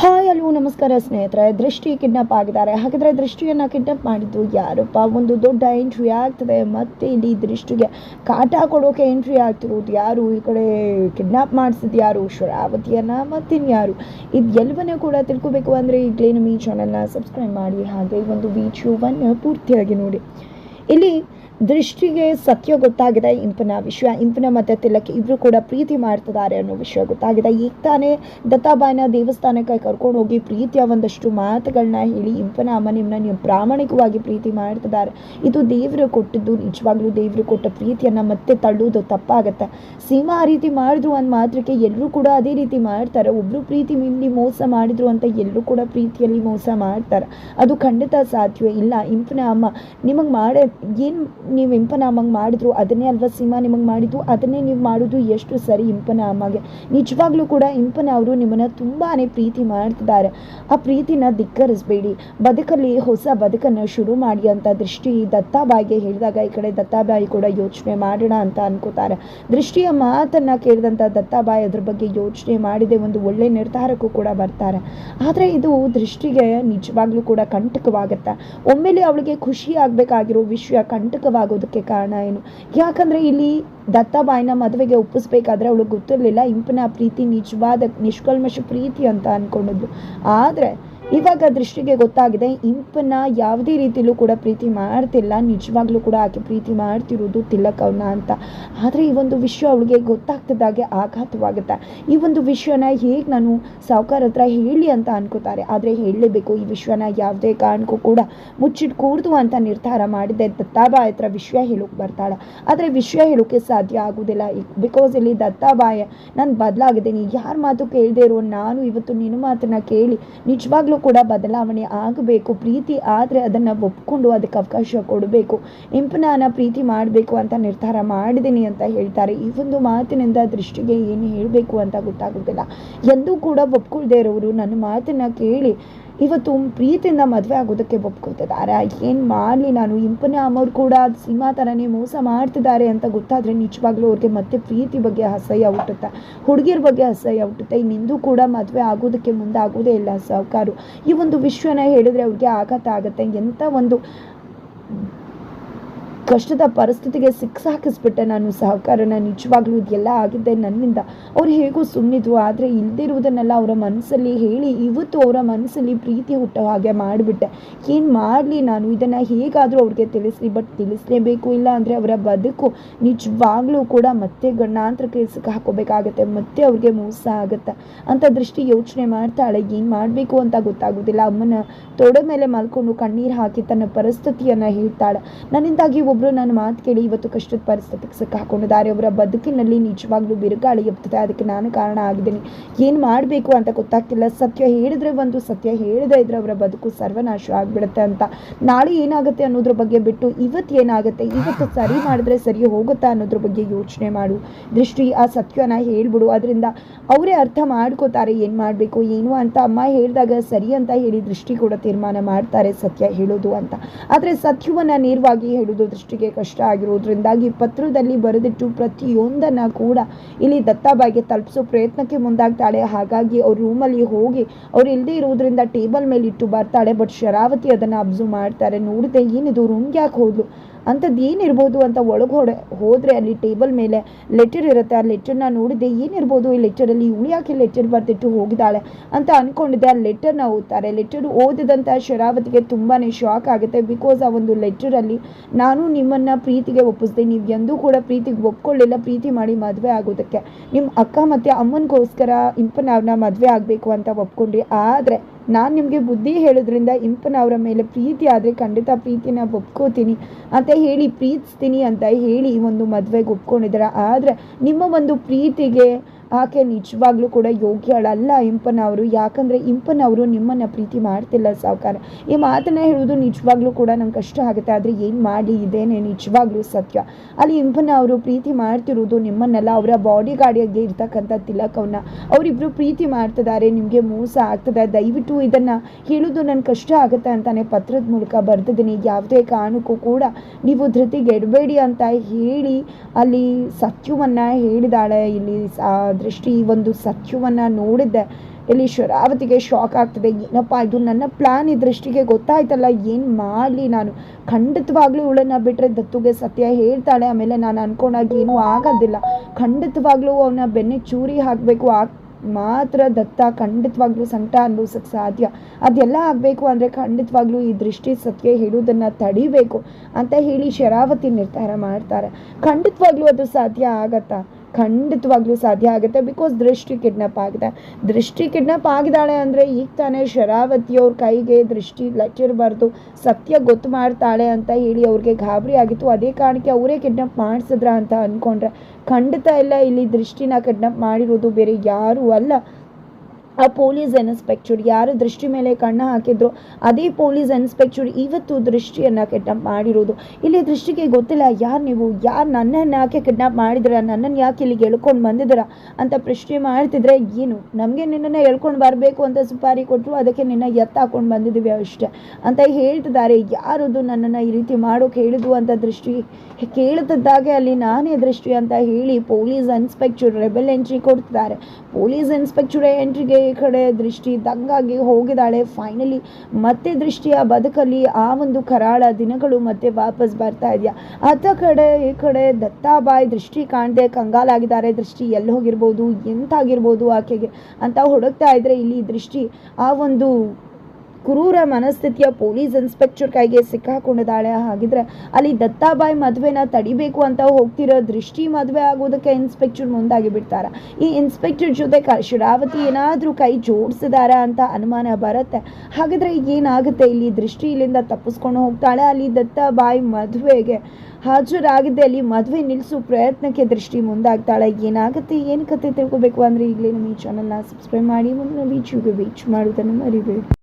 Hi, hello, ನಮಸ್ಕಾರ ಸ್ನೇಹಿತರೆ. ದೃಷ್ಟಿ ಕಿಡ್ನಾಪ್ ಆಗಿದ್ದಾರೆ. ಹಾಗಾದರೆ ದೃಷ್ಟಿಯನ್ನು ಕಿಡ್ನಾಪ್ ಮಾಡಿದ್ದು ಯಾರಪ್ಪ ಒಂದು ದೊಡ್ಡ ಎಂಟ್ರಿ ಆಗ್ತದೆ. ಮತ್ತೆ ಇಲ್ಲಿ ದೃಷ್ಟಿಗೆ ಕಾಟ ಕೊಡೋಕೆ ಎಂಟ್ರಿ ಆಗ್ತಿರೋದು ಯಾರು? ಈ ಕಡೆ ಕಿಡ್ನಾಪ್ ಮಾಡಿಸಿದ್ದು ಯಾರು? ಶರಾವತಿಯನ್ನು ಮತ್ತಿನ್ಯಾರು ಇದು ಎಲ್ಲವನ್ನೂ ಕೂಡ ತಿಳ್ಕೊಬೇಕು ಅಂದರೆ ಈಗಲೇ ನಮ್ಮ ಈ ಚಾನಲ್ನ ಸಬ್ಸ್ಕ್ರೈಬ್ ಮಾಡಿ. ಹಾಗೆ ಒಂದು ವಿಡಿಯೋವನ್ನು ಪೂರ್ತಿಯಾಗಿ ನೋಡಿ. ಇಲ್ಲಿ ದೃಷ್ಟಿಗೆ ಸತ್ಯ ಗೊತ್ತಾಗಿದೆ, ಇಂಪನ ವಿಷಯ ಇಂಪನ ಮತ್ತು ತಿಲಕ್ ಇಬ್ಬರು ಕೂಡ ಪ್ರೀತಿ ಮಾಡ್ತಿದ್ದಾರೆ ಅನ್ನೋ ವಿಷಯ ಗೊತ್ತಾಗಿದೆ. ಈಗ ತಾನೇ ದತ್ತಾಬಾಯಿನ ದೇವಸ್ಥಾನಕ್ಕೆ ಕರ್ಕೊಂಡು ಹೋಗಿ ಪ್ರೀತಿಯ ಒಂದಷ್ಟು ಮಾತುಗಳನ್ನ ಹೇಳಿ ಇಂಪನ ಅಮ್ಮ ನಿಮ್ಮನ್ನ ನೀವು ಪ್ರಾಮಾಣಿಕವಾಗಿ ಪ್ರೀತಿ ಮಾಡ್ತಿದ್ದಾರೆ. ಇದು ದೇವರು ಕೊಟ್ಟಿದ್ದು, ನಿಜವಾಗ್ಲೂ ದೇವರು ಕೊಟ್ಟ ಪ್ರೀತಿಯನ್ನು ಮತ್ತೆ ತಳ್ಳುವುದು ತಪ್ಪಾಗತ್ತೆ. ಸೀಮಾ ಆ ರೀತಿ ಮಾಡಿದ್ರು ಅಂದ ಮಾತ್ರಕ್ಕೆ ಎಲ್ಲರೂ ಕೂಡ ಅದೇ ರೀತಿ ಮಾಡ್ತಾರೆ. ಒಬ್ಬರು ಪ್ರೀತಿ ಮೀರಿ ಮೋಸ ಮಾಡಿದ್ರು ಅಂತ ಎಲ್ಲರೂ ಕೂಡ ಪ್ರೀತಿಯಲ್ಲಿ ಮೋಸ ಮಾಡ್ತಾರೆ. ಅದು ಖಂಡಿತ ಸಾಧ್ಯವೇ ಇಲ್ಲ. ಇಂಪನ ಅಮ್ಮ, ನಿಮಗೆ ಮಾಡೋ, ಏನು ನೀವು ಇಂಪನಾಮಂಗೆ ಮಾಡಿದ್ರು, ಅದನ್ನೇ ಅಲ್ವಾ ಸೀಮಾ ನಿಮಗೆ ಮಾಡಿದ್ದು, ಅದನ್ನೇ ನೀವು ಮಾಡೋದು ಎಷ್ಟು ಸರಿ ಇಂಪನ ಅಮ್ಮಗೆ ನಿಜವಾಗ್ಲೂ ಕೂಡ ಇಂಪನ ಅವರು ನಿಮ್ಮನ್ನು ತುಂಬಾ ಪ್ರೀತಿ ಮಾಡ್ತಿದ್ದಾರೆ. ಆ ಪ್ರೀತಿನ ಧಿಕ್ಕರಿಸ್ಬೇಡಿ. ಬದುಕಲ್ಲಿ ಹೊಸ ಬದುಕನ್ನು ಶುರು ಮಾಡಿ ಅಂತ ದೃಷ್ಟಿ ದತ್ತಾಬಾಯಿಗೆ ಹೇಳಿದಾಗ ಈ ಕಡೆ ದತ್ತಾಬಾಯಿ ಕೂಡ ಯೋಚನೆ ಮಾಡೋಣ ಅಂತ ಅನ್ಕೋತಾರೆ. ದೃಷ್ಟಿಯ ಮಾತನ್ನು ಕೇಳಿದಂಥ ದತ್ತಾಬಾಯಿ ಅದ್ರ ಬಗ್ಗೆ ಯೋಚನೆ ಮಾಡಿದೆ ಒಂದು ಒಳ್ಳೆ ನಿರ್ಧಾರಕ್ಕೂ ಕೂಡ ಬರ್ತಾರೆ. ಆದರೆ ಇದು ದೃಷ್ಟಿಗೆ ನಿಜವಾಗ್ಲೂ ಕೂಡ ಕಂಟಕವಾಗುತ್ತೆ. ಒಮ್ಮೆಲೆ ಅವಳಿಗೆ ಖುಷಿ ಆಗಬೇಕಾಗಿರೋ ವಿಷಯ ಕಂಟಕವಾಗೋದಕ್ಕೆ ಕಾರಣ ಏನು? ಯಾಕಂದರೆ ಇಲ್ಲಿ ದತ್ತಾಬಾಯಿನ ಮದುವೆಗೆ ಒಪ್ಪಿಸ್ಬೇಕಾದ್ರೆ ಅವಳು ಗೊತ್ತಿರಲಿಲ್ಲ. ಇಂಪನ ಪ್ರೀತಿ ನಿಜವಾದ ನಿಷ್ಕಲ್ಮಶ ಪ್ರೀತಿ ಅಂತ ಅಂದ್ಕೊಂಡಿದ್ಲು ಆದರೆ ಇವಾಗ ದೃಷ್ಟಿಗೆ ಗೊತ್ತಾಗಿದೆ, ಇಂಪನ್ನ ಯಾವುದೇ ರೀತಿಲೂ ಕೂಡ ಪ್ರೀತಿ ಮಾಡ್ತಿಲ್ಲ, ನಿಜವಾಗ್ಲೂ ಕೂಡ ಆಕೆ ಪ್ರೀತಿ ಮಾಡ್ತಿರೋದು ತಿಲಕ್ ಅವನ ಅಂತ. ಆದರೆ ಈ ಒಂದು ವಿಷಯ ಅವಳಿಗೆ ಗೊತ್ತಾಗ್ತಿದ್ದಾಗೆ ಆಘಾತವಾಗುತ್ತೆ. ಈ ಒಂದು ವಿಷಯನ ಹೇಗೆ ನಾನು ಸಾವುಕಾರ ಹತ್ರ ಹೇಳಿ ಅಂತ ಅನ್ಕೋತಾರೆ. ಆದರೆ ಹೇಳಲೇಬೇಕು, ಈ ವಿಷಯನ ಯಾವುದೇ ಕಾರಣಕ್ಕೂ ಕೂಡ ಮುಚ್ಚಿಟ್ಕೂಡ್ದು ಅಂತ ನಿರ್ಧಾರ ಮಾಡಿದೆ ದತ್ತಾಬಾಯಿ ಹತ್ರ ವಿಷಯ ಹೇಳೋಕೆ ಬರ್ತಾಳೆ. ಆದರೆ ವಿಷಯ ಹೇಳೋಕೆ ಸಾಧ್ಯ ಆಗೋದಿಲ್ಲ. ಬಿಕಾಸ್ ಇಲ್ಲಿ ದತ್ತಾಬಾಯ, ನಾನು ಬದಲಾಗಿದ್ದೀನಿ ಯಾರ ಮಾತು ಕೇಳದೆ ಇರೋ? ನಾನು ಇವತ್ತು ನಿನ್ನ ಮಾತನ್ನ ಕೇಳಿ ನಿಜವಾಗ್ಲೂ ಕೂಡ ಬದಲಾವಣೆ ಆಗಬೇಕು. ಪ್ರೀತಿ ಆದರೆ ಅದನ್ನು ಒಪ್ಕೊಂಡು ಅದಕ್ಕೆ ಅವಕಾಶ ಕೊಡಬೇಕು. ಇಂಪನಾನ ಪ್ರೀತಿ ಮಾಡಬೇಕು ಅಂತ ನಿರ್ಧಾರ ಮಾಡಿದ್ದೀನಿ ಅಂತ ಹೇಳ್ತಾರೆ. ಈ ಒಂದು ಮಾತಿನಿಂದ ದೃಷ್ಟಿಗೆ ಏನು ಹೇಳಬೇಕು ಅಂತ ಗೊತ್ತಾಗೋದಿಲ್ಲ. ಎಂದೂ ಕೂಡ ಒಪ್ಕೊಳ್ದೇ ಇರೋರು ನನ್ನ ಮಾತನ್ನು ಕೇಳಿ ಇವತ್ತು ಪ್ರೀತಿಯಿಂದ ಮದುವೆ ಆಗೋದಕ್ಕೆ ಒಪ್ಕೊಳ್ತಿದ್ದಾರೆ ಏನು ಮಾಡಲಿ ನಾನು? ಇಂಪನೇ ಅಮ್ಮವ್ರು ಕೂಡ ಸಿನಿಮಾ ಥರನೇ ಮೋಸ ಮಾಡ್ತಿದ್ದಾರೆ ಅಂತ ಗೊತ್ತಾದರೆ ನಿಜವಾಗ್ಲೂ ಅವ್ರಿಗೆ ಮತ್ತೆ ಪ್ರೀತಿ ಬಗ್ಗೆ ಅಸಹ್ಯ ಹುಟ್ಟುತ್ತೆ. ಹುಡುಗಿಯರ ಬಗ್ಗೆ ಅಸಹ್ಯ ಹುಟ್ಟುತ್ತೆ. ಇನ್ನಿಂದು ಕೂಡ ಮದುವೆ ಆಗೋದಕ್ಕೆ ಮುಂದೆ ಆಗೋದೇ ಇಲ್ಲ ಸಾವುಕಾರು. ಈ ಒಂದು ವಿಶ್ವನ ಹೇಳಿದ್ರೆ ಅವ್ರಿಗೆ ಆಘಾತ ಆಗುತ್ತೆ. ಎಂಥ ಒಂದು ಕಷ್ಟದ ಪರಿಸ್ಥಿತಿಗೆ ಸಿಕ್ಸಾಕಿಸ್ಬಿಟ್ಟೆ ನಾನು ಸಹಕಾರನ ನಿಜವಾಗ್ಲೂ ಇದೆಲ್ಲ ಆಗಿದ್ದೆ. ನನ್ನಿಂದ ಅವ್ರು ಹೇಗೂ ಸುಮ್ಮನಿದ್ವು ಆದರೆ ಇಲ್ದಿರುವುದನ್ನೆಲ್ಲ ಅವರ ಮನಸ್ಸಲ್ಲಿ ಹೇಳಿ ಇವತ್ತು ಅವರ ಮನಸ್ಸಲ್ಲಿ ಪ್ರೀತಿ ಹುಟ್ಟೋ ಹಾಗೆ ಮಾಡಿಬಿಟ್ಟೆ. ಏನು ಮಾಡಲಿ ನಾನು? ಇದನ್ನು ಹೇಗಾದರೂ ಅವ್ರಿಗೆ ತಿಳಿಸ್ಲಿ. ಬಟ್ ತಿಳಿಸಲೇಬೇಕು ಇಲ್ಲ ಅಂದರೆ ಅವರ ಬದುಕು ನಿಜವಾಗ್ಲೂ ಕೂಡ ಮತ್ತೆ ಗಣಾಂತರಕ್ಕೆ ಸಿಕ್ಕಾಕೋಬೇಕಾಗತ್ತೆ ಮತ್ತೆ ಅವ್ರಿಗೆ ಮೋಸ ಆಗುತ್ತೆ. ಅಂತ ದೃಷ್ಟಿ ಯೋಚನೆ ಮಾಡ್ತಾಳೆ. ಏನು ಮಾಡಬೇಕು ಅಂತ ಗೊತ್ತಾಗೋದಿಲ್ಲ. ಅಮ್ಮನ ತೊಡೆ ಮೇಲೆ ಮಲ್ಕೊಂಡು ಕಣ್ಣೀರು ಹಾಕಿ ತನ್ನ ಪರಿಸ್ಥಿತಿಯನ್ನು ಹೇಳ್ತಾಳೆ. ನನ್ನಿಂದಾಗಿ ಒಬ್ಬರು ನನ್ನ ಮಾತು ಕೇಳಿ ಇವತ್ತು ಕಷ್ಟದ ಪರಿಸ್ಥಿತಿಗೆ ಸಿಕ್ಕಾಕೊಂಡಿದ್ದಾರೆ ಅವರ ಬದುಕಿನಲ್ಲಿ ನಿಜವಾಗ್ಲೂ ಬಿರುಗಾಳಿ ಎಪ್ತದೆ ಅದಕ್ಕೆ ನಾನು ಕಾರಣ ಆಗಿದ್ದೀನಿ. ಏನು ಮಾಡಬೇಕು ಅಂತ ಗೊತ್ತಾಗ್ತಿಲ್ಲ. ಸತ್ಯ ಹೇಳಿದ್ರೆ ಒಂದು ಸತ್ಯ ಹೇಳದೇ ಇದ್ರೆ ಅವರ ಬದುಕು ಸರ್ವನಾಶ ಆಗಿಬಿಡುತ್ತೆ ಅಂತ. ನಾಳೆ ಏನಾಗುತ್ತೆ ಅನ್ನೋದ್ರ ಬಗ್ಗೆ ಬಿಟ್ಟು ಇವತ್ತು ಏನಾಗುತ್ತೆ, ಇವತ್ತು ಸರಿ ಮಾಡಿದ್ರೆ ಸರಿ ಹೋಗುತ್ತಾ ಅನ್ನೋದ್ರ ಬಗ್ಗೆ ಯೋಚನೆ ಮಾಡು. ದೃಷ್ಟಿ, ಆ ಸತ್ಯನ ಹೇಳ್ಬಿಡು. ಅದರಿಂದ ಅವರೇ ಅರ್ಥ ಮಾಡ್ಕೋತಾರೆ ಏನು ಮಾಡಬೇಕು, ಏನು ಅಂತ. ಅಮ್ಮ ಹೇಳಿದಾಗ ಸರಿ ಅಂತ ಹೇಳಿ ದೃಷ್ಟಿ ಕೂಡ ತೀರ್ಮಾನ ಮಾಡ್ತಾರೆ ಸತ್ಯ ಹೇಳೋದು ಅಂತ. ಆದರೆ ಸತ್ಯವನ್ನು ನೇರವಾಗಿ ಹೇಳೋದು ದೃಷ್ಟಿಗೆ ಕಷ್ಟ ಆಗಿರುವುದರಿಂದಾಗಿ ಪತ್ರದಲ್ಲಿ ಬರೆದಿಟ್ಟು ಪ್ರತಿಯೊಂದನ್ನು ಕೂಡ ಇಲ್ಲಿ ದತ್ತಾಬಾಯಿಗೆ ತಲುಪಿಸೋ ಪ್ರಯತ್ನಕ್ಕೆ ಮುಂದಾಗ್ತಾಳೆ. ಹಾಗಾಗಿ ಅವ್ರ ರೂಮಲ್ಲಿ ಹೋಗಿ ಅವ್ರು ಇಲ್ಲದೆ ಇರುವುದರಿಂದ ಟೇಬಲ್ ಮೇಲೆ ಇಟ್ಟು ಬರ್ತಾಳೆ. ಬಟ್ ಶರಾವತಿ ಅದನ್ನು ಅಬ್ಸರ್ವ್ ಮಾಡ್ತಾರೆ. ನೋಡಿದೆ ಏನಿದು ರೂಮ್ಗೆ ಯಾಕೆ ಹೋದ್ಲು. ಅಂಥದ್ದು ಏನಿರ್ಬೋದು ಅಂತ ಒಳಗೆ ಹೊಡೆ ಹೋದರೆ ಅಲ್ಲಿ ಟೇಬಲ್ ಮೇಲೆ ಲೆಟರ್ ಇರುತ್ತೆ, ಆ ಲೆಟರ್ನ ನೋಡಿದೆ ಏನಿರ್ಬೋದು ಈ ಲೆಟರಲ್ಲಿ ಇವಳು ಯಾಕೆ ಲೆಟರ್ ಬರೆದಿಟ್ಟು ಹೋಗಿದ್ದಾಳೆ ಅಂತ ಅಂದ್ಕೊಂಡಿದ್ದೆ ಆ ಲೆಟರ್ನ ಓದ್ತಾರೆ, ಲೆಟರ್ ಓದಿದಂಥ ಶರಾವತಿಗೆ ತುಂಬಾ ಶಾಕ್ ಆಗುತ್ತೆ. ಬಿಕಾಸ್ ಆ ಒಂದು ಲೆಟರಲ್ಲಿ ನಾನು ನಿಮ್ಮನ್ನು ಪ್ರೀತಿಗೆ ಒಪ್ಪಿಸಿದೆ, ನೀವು ಎಂದೂ ಕೂಡ ಪ್ರೀತಿಗೆ ಒಪ್ಕೊಳ್ಳಿಲ್ಲ, ಪ್ರೀತಿ ಮಾಡಿ ಮದುವೆ ಆಗೋದಕ್ಕೆ. ನಿಮ್ಮ ಅಕ್ಕ ಮತ್ತು ಅಮ್ಮನಿಗೋಸ್ಕರ ಇಂಪನ ಅವ್ರನ್ನ ಮದುವೆ ಆಗಬೇಕು ಅಂತ ಒಪ್ಕೊಂಡ್ರಿ. ಆದರೆ ನಾನು ನಿಮಗೆ ಬುದ್ಧಿ ಹೇಳೋದ್ರಿಂದ ಇಂಪನ ಅವರ ಮೇಲೆ ಪ್ರೀತಿ ಆದರೆ ಖಂಡಿತ ಪ್ರೀತಿನ ಒಪ್ಕೋತೀನಿ ಅಂತ ಹೇಳಿ ಪ್ರೀತಿಸ್ತೀನಿ ಅಂತ ಹೇಳಿ ಒಂದು ಮದುವೆಗೆ ಒಪ್ಕೊಂಡಿದ್ದಾರೆ ಆದರೆ ನಿಮ್ಮ ಒಂದು ಪ್ರೀತಿಗೆ ಆಕೆ ನಿಜವಾಗ್ಲೂ ಕೂಡ ಯೋಗ್ಯಳಲ್ಲ ಇಂಪನ ಅವರು. ಯಾಕಂದರೆ ಇಂಪನ ಅವರು ನಿಮ್ಮನ್ನು ಪ್ರೀತಿ ಮಾಡ್ತಿಲ್ಲ ಸಾವುಕಾರ. ಈ ಮಾತನ್ನ ಹೇಳೋದು ನಿಜವಾಗ್ಲೂ ಕೂಡ ನಂಗೆ ಕಷ್ಟ ಆಗುತ್ತೆ. ಆದರೆ ಏನು ಮಾಡಿ? ಇದೇನೆ ನಿಜವಾಗ್ಲೂ ಸತ್ಯ. ಅಲ್ಲಿ ಇಂಪನ ಅವರು ಪ್ರೀತಿ ಮಾಡ್ತಿರೋದು ನಿಮ್ಮನ್ನೆಲ್ಲ. ಅವರ ಬಾಡಿ ಗಾರ್ಡಿಯಾಗೆ ಇರ್ತಕ್ಕಂಥ ತಿಲಕವನ್ನ ಅವರಿಬ್ಬರು ಪ್ರೀತಿ ಮಾಡ್ತಿದ್ದಾರೆ. ನಿಮಗೆ ಮೋಸ ಆಗ್ತದೆ. ದಯವಿಟ್ಟು ಇದನ್ನು ಹೇಳೋದು ನನಗೆ ಕಷ್ಟ ಆಗುತ್ತೆ ಅಂತಾನೆ ಪತ್ರದ ಮೂಲಕ ಬರ್ತಿದ್ದೀನಿ ಯಾವುದೇ ಕಾರಣಕ್ಕೂ ಕೂಡ ನೀವು ಧೃತಿಗೆಡಬೇಡಿ ಅಂತ ಹೇಳಿ ಅಲ್ಲಿ ಸತ್ಯವನ್ನು ಹೇಳಿದಾಳೆ ಇಲ್ಲಿ ದೃಷ್ಟಿ ಈ ಒಂದು ಸತ್ಯವನ್ನು ನೋಡಿದ್ದೆ. ಇಲ್ಲಿ ಶರಾವತಿಗೆ ಶಾಕ್ ಆಗ್ತದೆ. ಏನಪ್ಪ ಇದು ನನ್ನ ಪ್ಲಾನ್ ಈ ದೃಷ್ಟಿಗೆ ಗೊತ್ತಾಯ್ತಲ್ಲ, ಏನು ಮಾಡಲಿ ನಾನು? ಖಂಡಿತವಾಗ್ಲೂ ಇವಳನ್ನ ಬಿಟ್ಟರೆ ದತ್ತುಗೆ ಸತ್ಯ ಹೇಳ್ತಾಳೆ. ಆಮೇಲೆ ನಾನು ಅನ್ಕೊಂಡಾಗ ಏನೂ ಆಗೋದಿಲ್ಲ. ಖಂಡಿತವಾಗ್ಲೂ ಅವನ ಬೆನ್ನೆ ಚೂರಿ ಹಾಕಬೇಕು. ಆ ಮಾತ್ರ ದತ್ತ ಖಂಡಿತವಾಗ್ಲೂ ಸಂಕಟ ಅನುಭವಿಸೋಕ್ಕೆ ಸಾಧ್ಯ. ಅದೆಲ್ಲ ಆಗಬೇಕು ಅಂದರೆ ಖಂಡಿತವಾಗ್ಲೂ ಈ ದೃಷ್ಟಿ ಸತ್ಯ ಹೇಳುವುದನ್ನು ತಡಿಬೇಕು ಅಂತ ಹೇಳಿ ಶರಾವತಿ ನಿರ್ಧಾರ ಮಾಡ್ತಾರೆ. ಖಂಡಿತವಾಗ್ಲೂ ಅದು ಸಾಧ್ಯ ಆಗತ್ತಾ? ಖಂಡಿತವಾಗ್ಲೂ ಸಾಧ್ಯ ಆಗುತ್ತೆ ಬಿಕಾಸ್ ದೃಷ್ಟಿ ಕಿಡ್ನಾಪ್ ಆಗಿದೆ. ದೃಷ್ಟಿ ಕಿಡ್ನಾಪ್ ಆಗಿದ್ದಾಳೆ ಅಂದರೆ ಈಗ ತಾನೇ ಶರಾವತಿಯವ್ರ ಕೈಗೆ ದೃಷ್ಟಿ ಲಚ್ಚಿರಬಾರ್ದು ಬರೆದು ಸತ್ಯ ಗೊತ್ತು ಮಾಡ್ತಾಳೆ ಅಂತ ಹೇಳಿ ಅವ್ರಿಗೆ ಗಾಬರಿ ಆಗಿತ್ತು. ಅದೇ ಕಾರಣಕ್ಕೆ ಅವರೇ ಕಿಡ್ನಾಪ್ ಮಾಡಿಸಿದ್ರ ಅಂತ ಅಂದ್ಕೊಂಡ್ರೆ ಖಂಡಿತ ಇಲ್ಲ ಇಲ್ಲಿ ದೃಷ್ಟಿನ ಕಿಡ್ನಾಪ್ ಮಾಡಿರೋದು ಬೇರೆ ಯಾರೂ ಅಲ್ಲ. ಆ ಪೊಲೀಸ್ ಇನ್ಸ್ಪೆಕ್ಟರ್ ಯಾರು ದೃಷ್ಟಿ ಮೇಲೆ ಕಣ್ಣು ಹಾಕಿದ್ರು, ಅದೇ ಪೊಲೀಸ್ ಇನ್ಸ್ಪೆಕ್ಟರ್ ಇವತ್ತು ದೃಷ್ಟಿಯನ್ನು ಕಿಡ್ನಾಪ್ ಮಾಡಿರೋದು. ಇಲ್ಲಿ ದೃಷ್ಟಿಗೆ ಗೊತ್ತಿಲ್ಲ, ಯಾರು ನೀವು? ಯಾರು ನನ್ನನ್ನು ಯಾಕೆ ಕಿಡ್ನಾಪ್ ಮಾಡಿದಿರ? ನನ್ನನ್ನು ಯಾಕೆ ಇಲ್ಲಿಗೆ ಎಳ್ಕೊಂಡು ಬಂದಿದ್ದೀರಾ? ಅಂತ ಪ್ರಶ್ನೆ ಮಾಡ್ತಿದ್ರೆ, ಏನು? ನಮಗೆ ನಿನ್ನನ್ನು ಎಳ್ಕೊಂಡು ಬರಬೇಕು ಅಂತ ಸುಪಾರಿ ಕೊಟ್ಟರು ಅದಕ್ಕೆ ನಿನ್ನ ಎತ್ತ ಹಾಕೊಂಡು ಬಂದಿದ್ದೀವಿ ಅಷ್ಟೇ ಅಂತ ಹೇಳ್ತಿದ್ದಾರೆ. ಯಾರದು ನನ್ನನ್ನು ಈ ರೀತಿ ಮಾಡೋಕೆ ಹೇಳಿದ್ವು ಅಂತ ದೃಷ್ಟಿ ಕೇಳ್ತಿದ್ದಾಗೆ ಅಲ್ಲಿ ನಾನೇ ದೃಷ್ಟಿ ಅಂತ ಹೇಳಿ ಪೊಲೀಸ್ ಇನ್ಸ್ಪೆಕ್ಟರ್ ರೆಬೆಲ್ ಎಂಟ್ರಿ ಕೊಡ್ತಿದ್ದಾರೆ. ಪೊಲೀಸ್ ಇನ್ಸ್ಪೆಕ್ಟರ್ ಎಂಟ್ರಿಗೆ ಈ ಕಡೆ ದೃಷ್ಟಿ ದಂಗಾಗಿ ಹೋಗಿದ್ದಾಳೆ. ಫೈನಲಿ ಮತ್ತೆ ದೃಷ್ಟಿಯ ಬದುಕಲ್ಲಿ ಆ ಒಂದು ಕರಾಳ ದಿನಗಳು ಮತ್ತೆ ವಾಪಸ್ ಬರ್ತಾ ಇದೆಯಾ? ಅತ್ತ ಕಡೆ ಈ ಕಡೆ ದತ್ತಾಬಾಯಿ ದೃಷ್ಟಿ ಕಾಣದೆ ಕಂಗಾಲಾಗಿದ್ದಾರೆ. ದೃಷ್ಟಿ ಎಲ್ಲಿ ಹೋಗಿರ್ಬೋದು, ಎಂತಾಗಿರ್ಬೋದು ಆಕೆಗೆ ಅಂತ ಹುಡುಕ್ತಾ ಇದ್ರೆ ಇಲ್ಲಿ ದೃಷ್ಟಿ ಆ ಒಂದು ಕ್ರೂರ ಮನಸ್ಥಿತಿಯ ಪೊಲೀಸ್ ಇನ್ಸ್ಪೆಕ್ಟರ್ ಕೈಗೆ ಸಿಕ್ಕಾಕೊಂಡಿದ್ದಾಳೆ. ಹಾಗಿದ್ರೆ ಅಲ್ಲಿ ದತ್ತಾಬಾಯಿ ಮದುವೆನ ತಡಿಬೇಕು ಅಂತ ಹೋಗ್ತಿರೋ ದೃಷ್ಟಿ ಮದುವೆ ಆಗೋದಕ್ಕೆ ಇನ್ಸ್ಪೆಕ್ಟರ್ ಮುಂದಾಗಿ ಬಿಡ್ತಾರೆ. ಈ ಇನ್ಸ್ಪೆಕ್ಟರ್ ಜೊತೆ ಶರಾವತಿ ಏನಾದರೂ ಕೈ ಜೋಡಿಸಿದಾರ ಅಂತ ಅನುಮಾನ ಬರುತ್ತೆ. ಹಾಗಿದ್ರೆ ಏನಾಗುತ್ತೆ? ಇಲ್ಲಿ ದೃಷ್ಟಿ ಇಲ್ಲಿಂದ ತಪ್ಪಿಸ್ಕೊಂಡು ಹೋಗ್ತಾಳೆ. ಅಲ್ಲಿ ದತ್ತಾಬಾಯಿ ಮದುವೆಗೆ ಹಾಜರಾಗಿದ್ದೆ ಅಲ್ಲಿ ಮದುವೆ ನಿಲ್ಲಿಸೋ ಪ್ರಯತ್ನಕ್ಕೆ ದೃಷ್ಟಿ ಮುಂದಾಗ್ತಾಳೆ. ಏನಾಗುತ್ತೆ? ಏನು ಕತೆ ತಿಳ್ಕೊಬೇಕು ಅಂದರೆ ಈಗಲೇ ನಮ್ಮ ಈ ಚಾನಲ್ನ ಸಬ್ಸ್ಕ್ರೈಬ್ ಮಾಡಿ. ಮುಂದಿನ ಬೀಚಿಗೆ ಬೀಚ್ ಮಾಡೋದನ್ನು ಮರಿಬೇಡಿ.